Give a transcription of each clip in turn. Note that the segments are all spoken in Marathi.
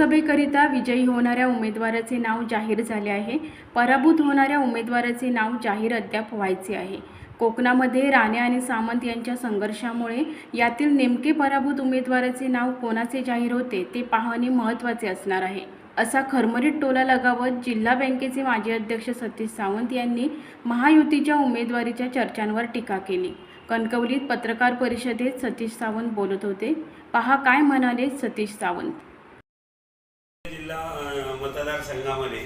लोकसभेकरिता विजयी होणाऱ्या उमेदवाराचे नाव जाहीर झाले आहे. पराभूत होणाऱ्या उमेदवाराचे नाव जाहीर अद्याप व्हायचे आहे. कोकणामध्ये राणे आणि सामंत यांच्या संघर्षामुळे यातील नेमके पराभूत उमेदवाराचे नाव कोणाचे जाहीर होते ते पाहणे महत्त्वाचे असणार आहे. असा खरमरीत टोला लगावत जिल्हा बँकेचे माजी अध्यक्ष सतीश सावंत यांनी महायुतीच्या उमेदवारीच्या चर्चांवर टीका केली. कणकवलीत पत्रकार परिषदेत सतीश सावंत बोलत होते. पहा काय म्हणाले सतीश सावंत. जिल्हा मतदारसंघामध्ये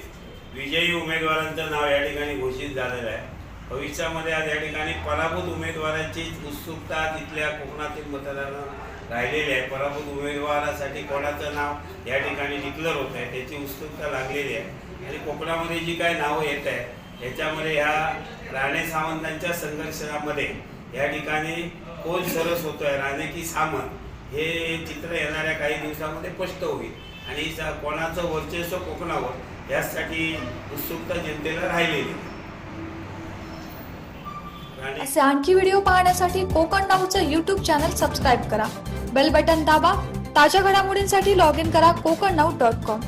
विजयी उमेदवारांचं नाव या ठिकाणी घोषित झालेलं आहे. भविष्यामध्ये आज या ठिकाणी पराभूत उमेदवारांची उत्सुकता तिथल्या कोकणातील मतदारांना राहिलेली आहे. पराभूत उमेदवारासाठी कोणाचं नाव या ठिकाणी डिक्लेअर होत आहे त्याची उत्सुकता लागलेली आहे. आणि कोकणामध्ये जी काही नावं येत आहे याच्यामध्ये ह्या राणे सावंतांच्या संघर्षामध्ये या ठिकाणी कोण सरस होतोय. राणे की सामंत हे चित्र येणाऱ्या काही दिवसामध्ये स्पष्ट होईल. आणि कोणाचं वर्चस्व कोकणावर यासाठी उत्सुकता जनतेला राहिलेली. असे आणखी व्हिडिओ पाहण्यासाठी कोकण नाऊचं यूट्यूब चॅनल सबस्क्राईब करा. बेल बटन दाबा. ताज्या घडामोडींसाठी लॉग इन करा कोकण नाऊ डॉट कॉम